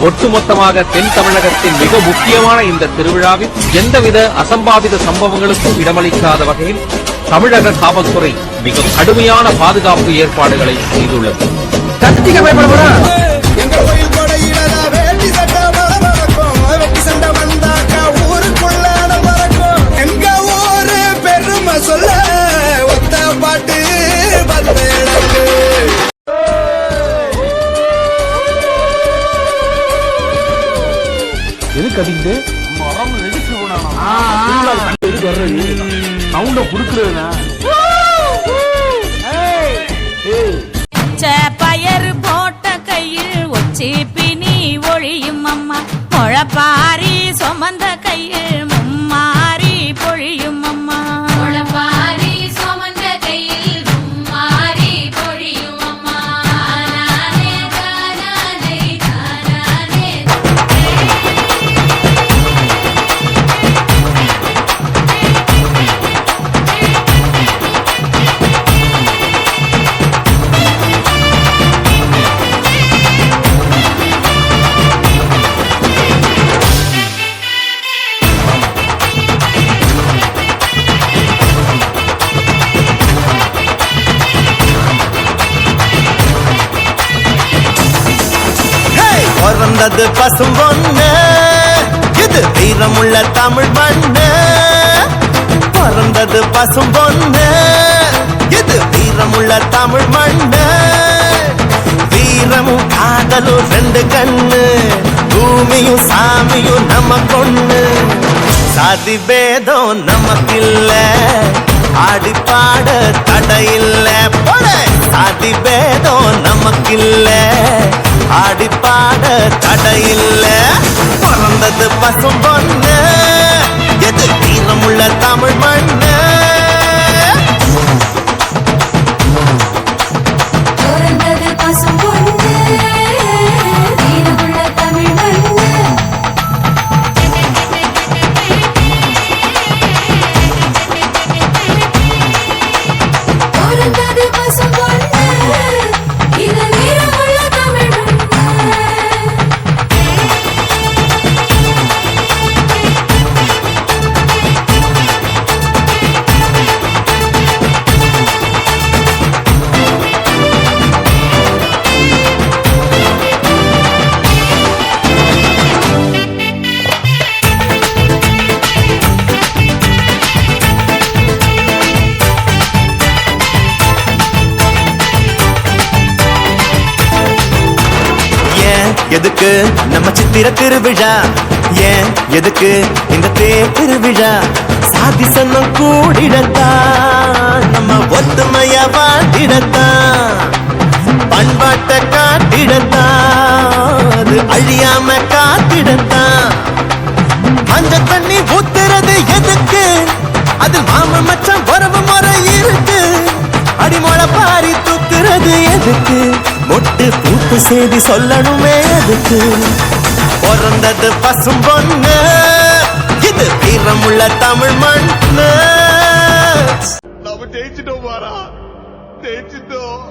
ஒட்டுமொத்தமாக தென் தமிழகத்தின் மிக முக்கியமான இந்த திருவிழாவில் எந்தவித அசம்பாவித சம்பவங்களுக்கும் இடமளிக்காத வகையில் தமிழக காவல்துறை மிக கடுமையான பாதுகாப்பு ஏற்பாடுகளை செய்துள்ளது. எதுக்கு அதிகுது மரம் இடிச்சு சவுண்ட குடுக்குறதுனா பயறு போட்ட கையில் ஒச்சி பினி ஒழியும் அம்மா. முழப்பாரி அது பசும் பொண்ணு இது வீரமுள்ள தமிழ் மண்ணு. பிறந்தது பசும் பொண்ணு இது வீரமுள்ள தமிழ் மண்ணு. வீரமும் காதலும் ரெண்டு கண்ணு. பூமியும் சாமியும் நம்ம கொண்ணு சாதி பேதம் நமக்கில்ல. ஆடி பாட. தடையில்லை சாதி பேதம் நமக்கில்ல. ஆடிப்பாட தடையில்ல. பிறந்தது பசும் பொண்ணு எது தீரமுள்ள தமிழ் மண் எதுக்கு நம்ம சித்திர திருவிழா? ஏன் எதுக்கு இந்த தேர் திருவிழா? சாதி சன்னம் கூடிடத்தான் நம்ம ஒத்துமையா வாழ்ந்திடத்தான் பண்பாட்டை காட்டிடத்தான் அது அழியாம காத்திடத்தான். மஞ்ச தண்ணி ஊத்துறது எதுக்கு? அது மாம மச்சம் உறவு முறை இருக்கு. அடிமொழ பாரி தூக்குறது எதுக்கு? மொட்டு பூப்பு செய்தி சொல்லணுமே. எதுக்கு பிறந்தது பசும் பொண்ணு. இது வீரமுள்ள தமிழ் மண்ணு. நம்ம ஜெயிச்சிட்டோம் பாரா. ஜெயிச்சிட்டோம்.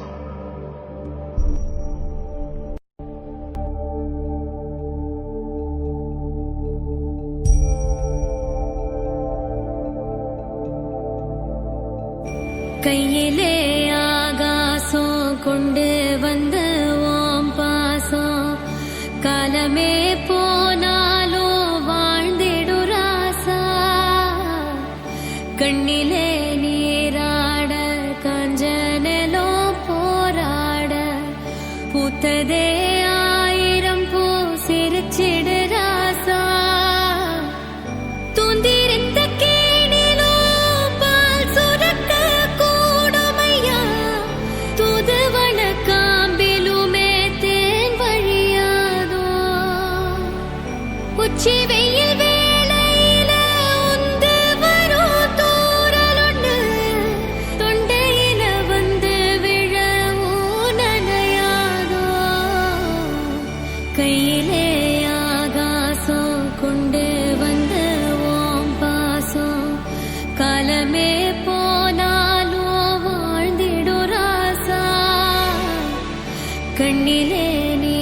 கையிலே ஆகாசம் கொண்டு வந்த காலமே போனாலும் வாழ்ந்திடு கண்ணிலே கண்ணிலே நீ